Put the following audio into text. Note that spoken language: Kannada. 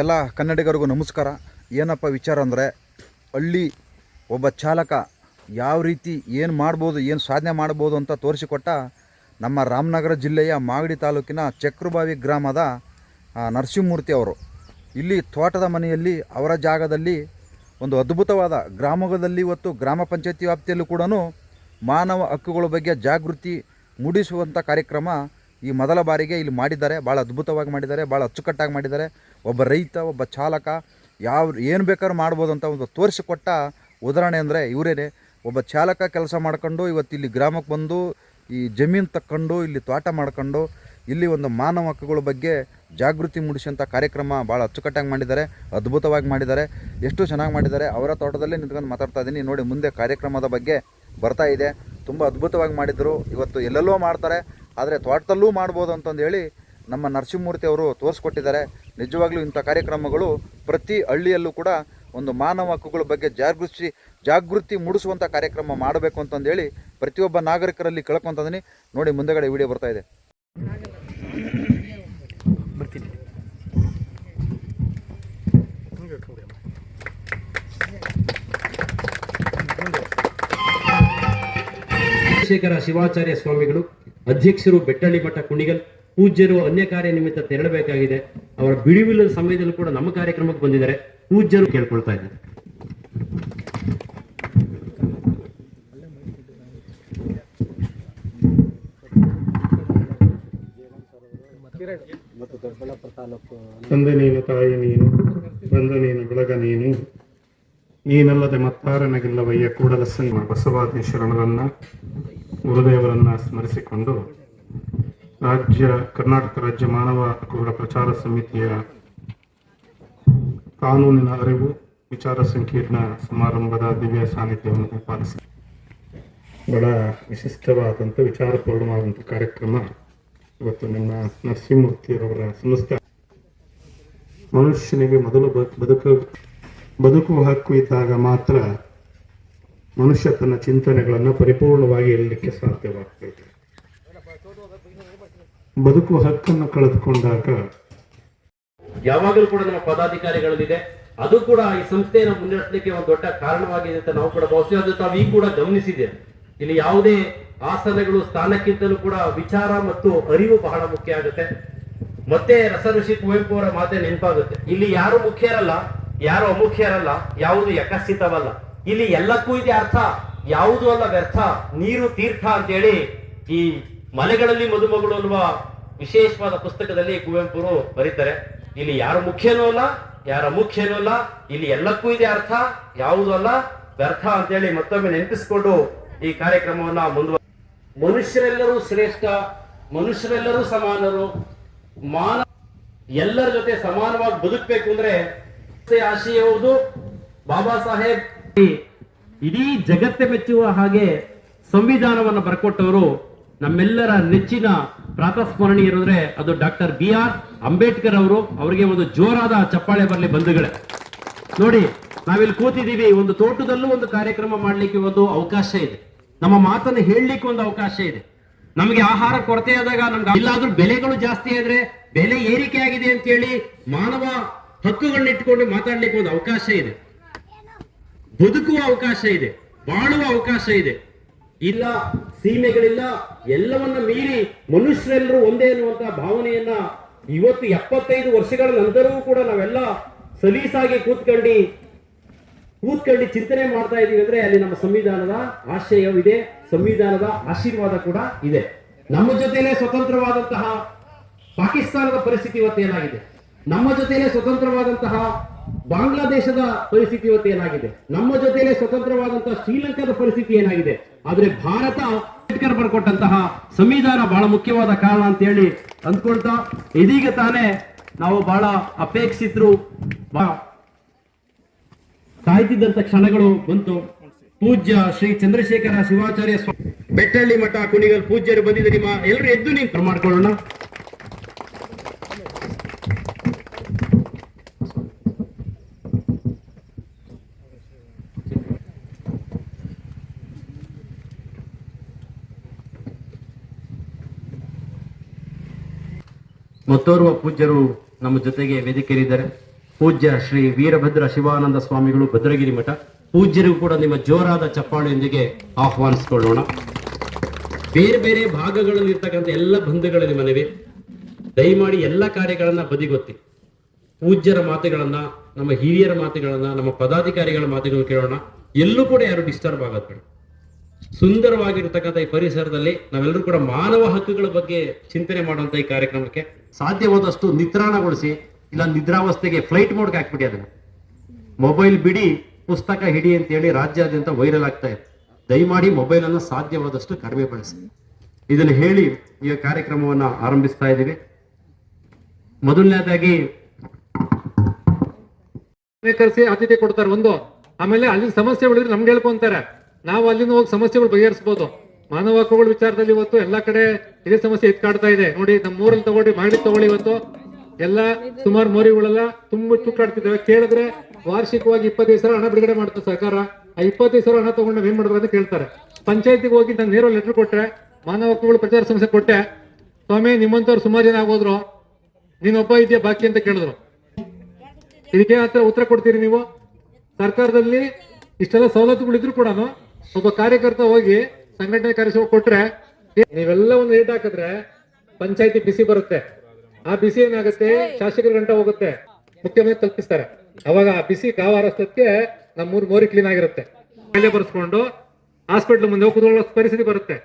ಎಲ್ಲ ಕನ್ನಡಿಗರಿಗೂ ನಮಸ್ಕಾರ. ಏನಪ್ಪ ವಿಚಾರ ಅಂದರೆ, ಹಳ್ಳಿ ಒಬ್ಬ ಚಾಲಕ ಯಾವ ರೀತಿ ಏನು ಮಾಡ್ಬೋದು, ಏನು ಸಾಧನೆ ಮಾಡ್ಬೋದು ಅಂತ ತೋರಿಸಿಕೊಟ್ಟ ನಮ್ಮ ರಾಮನಗರ ಜಿಲ್ಲೆಯ ಮಾಗಡಿ ತಾಲೂಕಿನ ಚಕ್ರಬಾವಿ ಗ್ರಾಮದ ನರಸಿಂಹಮೂರ್ತಿ ಅವರು. ಇಲ್ಲಿ ತೋಟದ ಮನೆಯಲ್ಲಿ ಅವರ ಜಾಗದಲ್ಲಿ ಒಂದು ಅದ್ಭುತವಾದ ಗ್ರಾಮದಲ್ಲಿ ಇವತ್ತು ಗ್ರಾಮ ಪಂಚಾಯತಿ ವ್ಯಾಪ್ತಿಯಲ್ಲೂ ಕೂಡ ಮಾನವ ಹಕ್ಕುಗಳ ಬಗ್ಗೆ ಜಾಗೃತಿ ಮೂಡಿಸುವಂಥ ಕಾರ್ಯಕ್ರಮ ಈ ಮೊದಲ ಬಾರಿಗೆ ಇಲ್ಲಿ ಮಾಡಿದ್ದಾರೆ. ಭಾಳ ಅದ್ಭುತವಾಗಿ ಮಾಡಿದ್ದಾರೆ ಭಾಳ ಅಚ್ಚುಕಟ್ಟಾಗಿ ಮಾಡಿದ್ದಾರೆ. ಒಬ್ಬ ರೈತ, ಒಬ್ಬ ಚಾಲಕ, ಯಾವ, ಏನು ಬೇಕಾದ್ರೂ ಮಾಡ್ಬೋದು ಅಂತ ಒಂದು ತೋರಿಸಿಕೊಟ್ಟ ಉದಾಹರಣೆ ಅಂದರೆ ಇವರೇನೆ. ಒಬ್ಬ ಚಾಲಕ ಕೆಲಸ ಮಾಡ್ಕೊಂಡು ಇವತ್ತು ಇಲ್ಲಿ ಗ್ರಾಮಕ್ಕೆ ಬಂದು, ಈ ಜಮೀನು ತಕ್ಕೊಂಡು, ಇಲ್ಲಿ ತೋಟ ಮಾಡ್ಕೊಂಡು, ಇಲ್ಲಿ ಒಂದು ಮಾನವ ಹಕ್ಕುಗಳ ಬಗ್ಗೆ ಜಾಗೃತಿ ಮೂಡಿಸುವಂಥ ಕಾರ್ಯಕ್ರಮ ಭಾಳ ಅಚ್ಚುಕಟ್ಟಾಗಿ ಮಾಡಿದ್ದಾರೆ, ಅದ್ಭುತವಾಗಿ ಮಾಡಿದ್ದಾರೆ. ಎಷ್ಟು ಚೆನ್ನಾಗಿ ಮಾಡಿದ್ದಾರೆ. ಅವರ ತೋಟದಲ್ಲೇ ನಿಂತ್ಕೊಂಡು ಮಾತಾಡ್ತಾ ಇದ್ದೀನಿ. ನೋಡಿ, ಮುಂದೆ ಕಾರ್ಯಕ್ರಮದ ಬಗ್ಗೆ ಬರ್ತಾ ಇದೆ. ತುಂಬ ಅದ್ಭುತವಾಗಿ ಮಾಡಿದರು. ಇವತ್ತು ಎಲ್ಲೆಲ್ಲೋ ಮಾಡ್ತಾರೆ. ಆದರೆ ತೋಟದಲ್ಲೂ ಮಾಡ್ಬೋದು ಅಂತಂದು ಹೇಳಿ ನಮ್ಮ ನರಸಿಂಹಮೂರ್ತಿ ಅವರು ತೋರಿಸ್ಕೊಟ್ಟಿದ್ದಾರೆ. ನಿಜವಾಗ್ಲೂ ಇಂಥ ಕಾರ್ಯಕ್ರಮಗಳು ಪ್ರತಿ ಹಳ್ಳಿಯಲ್ಲೂ ಕೂಡ ಒಂದು ಮಾನವ ಹಕ್ಕುಗಳ ಬಗ್ಗೆ ಜಾಗೃತಿ ಜಾಗೃತಿ ಮೂಡಿಸುವಂಥ ಕಾರ್ಯಕ್ರಮ ಮಾಡಬೇಕು ಅಂತಂದೇಳಿ ಪ್ರತಿಯೊಬ್ಬ ನಾಗರಿಕರಲ್ಲಿ ಕೇಳ್ಕೊತಿದ್ದೀನಿ ನೋಡಿ ಮುಂದೆಗಡೆ ವಿಡಿಯೋ ಬರ್ತಾ ಇದೆ. ಚಂದ್ರಶೇಖರ ಶಿವಾಚಾರ್ಯ ಸ್ವಾಮಿಗಳು ಅಧ್ಯಕ್ಷರು ಬೆಟ್ಟಳ್ಳಿ ಮಠ ಕುಣಿಗಲ್ ಪೂಜ್ಯರು ಅನ್ಯ ಕಾರ್ಯ ನಿಮಿತ್ತ ತೆರಳಬೇಕಾಗಿದೆ. ಅವರ ಬಿಡುವಿಲ್ಲದ ಸಮಯದಲ್ಲೂ ಕೂಡ ನಮ್ಮ ಕಾರ್ಯಕ್ರಮಕ್ಕೆ ಬಂದಿದ್ದಾರೆ. ಪೂಜ್ಯರು ಕೇಳ್ಕೊಳ್ತಾ ಇದ್ದಾರೆ. ತಂದೆ ನೀನು ತಾಯಿ ನೀನು ಬಂದು ನೀನು ಬೆಳಗ ನೀನು ನೀನಲ್ಲದೆ ಮತ್ತಾರನಿಗಿಲ್ಲವಯ್ಯ ಕೂಡಲ ಕೂಡಲಸನ್ನ ಬಸವಾದಿ ಶರಣರನ್ನ ಗುರುದೇವರನ್ನ ಸ್ಮರಿಸಿಕೊಂಡು ರಾಜ್ಯ, ಕರ್ನಾಟಕ ರಾಜ್ಯ ಮಾನವ ಹಕ್ಕುಗಳ ಪ್ರಚಾರ ಸಮಿತಿಯ ಕಾನೂನಿನ ಅರಿವು, ವಿಚಾರ ಸಂಕೀರ್ಣ ಸಮಾರಂಭದ ದಿವ್ಯ ಸಾನ್ನಿಧ್ಯವನ್ನು ಪಾಲಿಸಿ ಬಹಳ ವಿಶಿಷ್ಟವಾದಂಥ ವಿಚಾರಪೂರ್ಣವಾದಂಥ ಕಾರ್ಯಕ್ರಮ ಇವತ್ತು ನಮ್ಮ ನರಸಿಂಹಮೂರ್ತಿಯವರ ಸಂಸ್ಥೆ. ಮನುಷ್ಯನಿಗೆ ಮೊದಲು ಬದುಕ ಬದುಕು, ಬದುಕುವ ಹಕ್ಕು ಇದ್ದಾಗ ಮಾತ್ರ ಮನುಷ್ಯ ತನ್ನ ಚಿಂತನೆಗಳನ್ನು ಪರಿಪೂರ್ಣವಾಗಿ ಇರಲಿಕ್ಕೆ ಸಾಧ್ಯವಾಗ್ತದೆ ಬದುಕುವ ಹಕ್ಕನ್ನು ಕಳೆದುಕೊಂಡಾಗ ಯಾವಾಗಲೂ ಕೂಡ ನಮ್ಮ ಪದಾಧಿಕಾರಿಗಳಲ್ಲಿದೆ. ಅದು ಕೂಡ ಈ ಸಂಸ್ಥೆಯನ್ನು ಮುನ್ನಡೆಸಲಿಕ್ಕೆ ಒಂದು ದೊಡ್ಡ ಕಾರಣವಾಗಿದೆ ಅಂತ ನಾವು ಕೂಡ ಭಾವಿಸ್ತೀವಿ ಅದು ತಾವು ಈ ಕೂಡ ಗಮನಿಸಿದೆ ಇಲ್ಲಿ ಯಾವುದೇ ಆಸನಗಳು ಸ್ಥಾನಕ್ಕಿಂತಲೂ ಕೂಡ ವಿಚಾರ ಮತ್ತು ಅರಿವು ಬಹಳ ಮುಖ್ಯ ಆಗುತ್ತೆ. ಮತ್ತೆ ರಸಋಷಿ ಕುವೆಂಪು ಅವರ ಮಾತೆ ನೆನಪಾಗುತ್ತೆ. ಇಲ್ಲಿ ಯಾರು ಮುಖ್ಯರಲ್ಲ, ಯಾರು ಅಮುಖ್ಯರಲ್ಲ, ಯಾವುದು ಯಕಸ್ಥಿತವಲ್ಲ ಇಲ್ಲಿ ಎಲ್ಲಕ್ಕೂ ಇದೆ ಅರ್ಥ, ಯಾವುದು ಅಲ್ಲ ವ್ಯರ್ಥ, ನೀರು ತೀರ್ಥ ಅಂತೇಳಿ ಈ ಮಲೆಗಳಲ್ಲಿ ಮದುಮಗಳು ಅನ್ನುವ ವಿಶೇಷವಾದ ಪುಸ್ತಕದಲ್ಲಿ ಕುವೆಂಪುರು ಬರೀತಾರೆ. ಇಲ್ಲಿ ಯಾರು ಮುಖ್ಯನೂ ಅಲ್ಲ, ಯಾರ ಮುಖ್ಯನೂ ಅಲ್ಲ, ಇಲ್ಲಿ ಎಲ್ಲಕ್ಕೂ ಇದೆ ಅರ್ಥ, ಯಾವುದೂ ಅಲ್ಲ. ವ್ಯರ್ಥ ಅಂತೇಳಿ ಮತ್ತೊಮ್ಮೆ ನೆನಪಿಸಿಕೊಂಡು ಈ ಕಾರ್ಯಕ್ರಮವನ್ನ ಮುಂದುವ ಮನುಷ್ಯರೆಲ್ಲರೂ ಶ್ರೇಷ್ಠ, ಮನುಷ್ಯರೆಲ್ಲರೂ ಸಮಾನರು. ಮಾನ ಎಲ್ಲರ ಜೊತೆ ಸಮಾನವಾಗಿ ಬದುಕಬೇಕು ಅಂದ್ರೆ ಆಶಯ ಹೌದು. ಬಾಬಾ ಸಾಹೇಬ್ ಇಡೀ ಜಗತ್ತೆ ಮೆಚ್ಚುವ ಹಾಗೆ ಸಂವಿಧಾನವನ್ನು ಬರ್ಕೊಟ್ಟವರು ನಮ್ಮೆಲ್ಲರ ನೆಚ್ಚಿನ ಪ್ರಾತಸ್ಮರಣಿ ಇರೋದ್ರೆ ಅದು ಡಾಕ್ಟರ್ ಬಿ ಆರ್ ಅಂಬೇಡ್ಕರ್ ಅವರು. ಅವರಿಗೆ ಒಂದು ಜೋರಾದ ಚಪ್ಪಾಳೆ ಬರಲಿ ಬಂಧುಗಳೇ. ನೋಡಿ, ನಾವಿಲ್ಲಿ ಕೂತಿದ್ದೀವಿ. ಒಂದು ತೋಟದಲ್ಲೂ ಒಂದು ಕಾರ್ಯಕ್ರಮ ಮಾಡಲಿಕ್ಕೆ ಒಂದು ಅವಕಾಶ ಇದೆ. ನಮ್ಮ ಮಾತನ್ನು ಹೇಳಲಿಕ್ಕೆ ಒಂದು ಅವಕಾಶ ಇದೆ. ನಮಗೆ ಆಹಾರ ಕೊರತೆ ಆದಾಗ ನಮ್ಗೆ ಇಲ್ಲಾದ್ರೂ ಬೆಲೆಗಳು ಜಾಸ್ತಿ ಆದ್ರೆ ಬೆಲೆ ಏರಿಕೆ ಆಗಿದೆ ಅಂತ ಹೇಳಿ ಮಾನವ ಹಕ್ಕುಗಳನ್ನ ಇಟ್ಕೊಂಡು ಮಾತಾಡ್ಲಿಕ್ಕೆ ಒಂದು ಅವಕಾಶ ಇದೆ. ಬದುಕುವ ಅವಕಾಶ ಇದೆ. ಬಾಳುವ ಅವಕಾಶ ಇದೆ. ಇಲ್ಲ, ಸೀಮೆಗಳಿಲ್ಲ, ಎಲ್ಲವನ್ನ ಮೀರಿ ಮನುಷ್ಯರೆಲ್ಲರೂ ಒಂದೇ ಅನ್ನುವಂತಹ ಭಾವನೆಯನ್ನ ಇವತ್ತು ಎಪ್ಪತ್ತೈದು ವರ್ಷಗಳ ನಂತರವೂ ಕೂಡ ನಾವೆಲ್ಲ ಸಲೀಸಾಗಿ ಕೂತ್ಕೊಂಡು ಕೂತ್ಕೊಂಡು ಚಿಂತನೆ ಮಾಡ್ತಾ ಇದೀವಿ ಅಂದ್ರೆ ಅಲ್ಲಿ ನಮ್ಮ ಸಂವಿಧಾನದ ಆಶಯವಿದೆ, ಸಂವಿಧಾನದ ಆಶೀರ್ವಾದ ಕೂಡ ಇದೆ. ನಮ್ಮ ಜೊತೆನೆ ಸ್ವತಂತ್ರವಾದಂತಹ ಪಾಕಿಸ್ತಾನದ ಪರಿಸ್ಥಿತಿ ಇವತ್ತು ಏನಾಗಿದೆ? ನಮ್ಮ ಜೊತೆಲೆ ಸ್ವತಂತ್ರವಾದಂತಹ ಬಾಂಗ್ಲಾದೇಶದ ಪರಿಸ್ಥಿತಿ ಇವತ್ತು ಏನಾಗಿದೆ? ನಮ್ಮ ಜೊತೆಲೆ ಸ್ವತಂತ್ರವಾದಂತಹ ಶ್ರೀಲಂಕಾದ ಪರಿಸ್ಥಿತಿ ಏನಾಗಿದೆ? ಆದ್ರೆ ಭಾರತ ಅಂಬೇಡ್ಕರ್ ಬರ್ಕೊಟ್ಟಂತಹ ಸಂವಿಧಾನ ಬಹಳ ಮುಖ್ಯವಾದ ಕಾರಣ ಅಂತ ಹೇಳಿ ಅಂದ್ಕೊಳ್ತಾ ಇದೀಗ ತಾನೇ ನಾವು ಬಹಳ ಅಪೇಕ್ಷಿತರು. ಕಾಯ್ತಿದ್ದಂತ ಕ್ಷಣಗಳು ಬಂತು. ಪೂಜ್ಯ ಶ್ರೀ ಚಂದ್ರಶೇಖರ ಶಿವಾಚಾರ್ಯ ಸ್ವಾಮಿ ಬೆಟ್ಟಳ್ಳಿ ಮಠ ಕುಣಿಗಲ್ ಪೂಜ್ಯರು ಬಂದಿದ್ದ ನಿಮ್ಮ ಎಲ್ಲರೂ ಎದ್ದು ನಿಂತು ಮಾಡ್ಕೊಳ್ಳೋಣ. ಮತ್ತೋರ್ವ ಪೂಜ್ಯರು ನಮ್ಮ ಜೊತೆಗೆ ವೇದಿಕೆಯಲ್ಲಿದ್ದಾರೆ. ಪೂಜ್ಯ ಶ್ರೀ ವೀರಭದ್ರ ಶಿವಾನಂದ ಸ್ವಾಮಿಗಳು ಭದ್ರಗಿರಿ ಮಠ. ಪೂಜ್ಯರಿಗೂ ಕೂಡ ನಿಮ್ಮ ಜೋರಾದ ಚಪ್ಪಾಳೆಯೊಂದಿಗೆ ಆಹ್ವಾನಿಸಿಕೊಳ್ಳೋಣ. ಬೇರೆ ಬೇರೆ ಭಾಗಗಳಲ್ಲಿ ಇರ್ತಕ್ಕಂಥ ಎಲ್ಲ ಬಂಧುಗಳಲ್ಲಿ ಮನವಿ. ದಯಮಾಡಿ ಎಲ್ಲ ಕಾರ್ಯಗಳನ್ನ ಬದಿಗೊತ್ತಿ. ಪೂಜ್ಯರ ಮಾತುಗಳನ್ನ, ನಮ್ಮ ಹಿರಿಯರ ಮಾತುಗಳನ್ನ, ನಮ್ಮ ಪದಾಧಿಕಾರಿಗಳ ಮಾತುಗಳನ್ನು ಕೇಳೋಣ. ಎಲ್ಲೂ ಕೂಡ ಯಾರು ಡಿಸ್ಟರ್ಬ್ ಆಗತ್ತೆ ಸುಂದರವಾಗಿರ್ತಕ್ಕಂಥ ಈ ಪರಿಸರದಲ್ಲಿ ನಾವೆಲ್ಲರೂ ಕೂಡ ಮಾನವ ಹಕ್ಕುಗಳ ಬಗ್ಗೆ ಚಿಂತನೆ ಮಾಡುವಂತ ಈ ಕಾರ್ಯಕ್ರಮಕ್ಕೆ ಸಾಧ್ಯವಾದಷ್ಟು ನಿತ್ರಾಣಗೊಳಿಸಿ ಇಲ್ಲ ನಿದ್ರಾವಸ್ಥೆಗೆ ಫ್ಲೈಟ್ ಮೋಡ್ಗೆ ಹಾಕ್ಬಿಡಿ ಅದನ್ನ. ಮೊಬೈಲ್ ಬಿಡಿ, ಪುಸ್ತಕ ಹಿಡಿ ಅಂತ ಹೇಳಿ ರಾಜ್ಯಾದ್ಯಂತ ವೈರಲ್ ಆಗ್ತಾ ಇದೆ. ದಯಮಾಡಿ ಮೊಬೈಲ್ ಅನ್ನು ಸಾಧ್ಯವಾದಷ್ಟು ಕಡಿಮೆ ಬಳಸಿ. ಇದನ್ನು ಹೇಳಿ ಈ ಕಾರ್ಯಕ್ರಮವನ್ನ ಆರಂಭಿಸ್ತಾ ಇದ್ದೀವಿ. ಮೊದಲನೇದಾಗಿ, ಕರೆಸಿ ಆದ್ಯತೆ ಕೊಡ್ತಾರೆ ಒಂದು. ಆಮೇಲೆ ಅಲ್ಲಿ ಸಮಸ್ಯೆ ಉಳಿದ್ರೆ ನಮ್ಗೆ ಹೇಳ್ಕೊಂತಾರೆ. ನಾವು ಅಲ್ಲಿಂದ ಹೋಗಿ ಸಮಸ್ಯೆಗಳು ಬಗೆಹರಿಸಬಹುದು ಮಾನವ ಹಕ್ಕುಗಳ ವಿಚಾರದಲ್ಲಿ ಇವತ್ತು ಎಲ್ಲಾ ಕಡೆ ಇದೇ ಸಮಸ್ಯೆ ಎತ್ಕಾಡ್ತಾ ಇದೆ. ನೋಡಿ ನಮ್ಮ ಊರಲ್ಲಿ ತಗೊಳ್ಳಿ ಮಾಡಿ ತಗೊಳ್ಳಿ ಇವತ್ತು. ಎಲ್ಲ ಸುಮಾರು ಮೋರಿಗಳೆಲ್ಲ ತುಂಬಾ ಚುಕ್ಕಾಡ್ತಿದ್ದಾವೆ ಕೇಳಿದ್ರೆ ವಾರ್ಷಿಕವಾಗಿ ಇಪ್ಪತ್ತೈದು ಸಾವಿರ ಹಣ ಬಿಡುಗಡೆ ಮಾಡುತ್ತೆ ಸರ್ಕಾರ. ಆ ಇಪ್ಪತ್ತೈದು ಸಾವಿರ ಹಣ ತಗೊಂಡು ಏನ್ ಮಾಡ್ಬೇಕು ಅಂತ ಕೇಳ್ತಾರೆ. ಪಂಚಾಯತಿಗೆ ಹೋಗಿ ನಾನು ನೇರ ಲೆಟರ್ ಕೊಟ್ರೆ ಮಾನವ ಹಕ್ಕುಗಳ ಪ್ರಚಾರ ಸಮಸ್ಯೆ ಕೊಟ್ಟೆ. ಸ್ವಾಮಿ ನಿಮ್ಮಂತವ್ರು ಸುಮಾರು ಜನ ಆಗೋದ್ರು. ನೀನೊಬ್ಬ ಇದೆಯಾ ಬಾಕಿ ಅಂತ ಕೇಳಿದ್ರು. ಇದಕ್ಕೆ ಹತ್ರ ಉತ್ತರ ಕೊಡ್ತೀರಿ ನೀವು? ಸರ್ಕಾರದಲ್ಲಿ ಇಷ್ಟೆಲ್ಲ ಸವಲತ್ತುಗಳಿದ್ರು ಕೂಡ ಒಬ್ಬ ಕಾರ್ಯಕರ್ತ ಹೋಗಿ ಸಂಘಟನೆ ಕಾರ್ಯ ಕೊಟ್ರೆ ನೀವೆಲ್ಲ ಒಂದು ರೇಟ್ ಹಾಕಿದ್ರೆ ಪಂಚಾಯತಿ ಬಿಸಿ ಬರುತ್ತೆ. ಆ ಬಿಸಿ ಏನಾಗುತ್ತೆ? ಶಾಸಕರ ಗಂಟ ಹೋಗುತ್ತೆ. ಮುಖ್ಯಮಂತ್ರಿ ತಲುಪಿಸ್ತಾರೆ. ಅವಾಗ ಆ ಬಿಸಿ ಕಾವ ಹಾರಸ್ತಕ್ಕೆ ನಮ್ಮೂರ್ ಮೋರಿ ಕ್ಲೀನ್ ಆಗಿರುತ್ತೆ. ಮೇಲೆ ಬರ್ಸ್ಕೊಂಡು ಹಾಸ್ಪಿಟ್ಲ್ ಮುಂದೆ ಹೋಗಿ ಪರಿಸ್ಥಿತಿ ಬರುತ್ತೆ.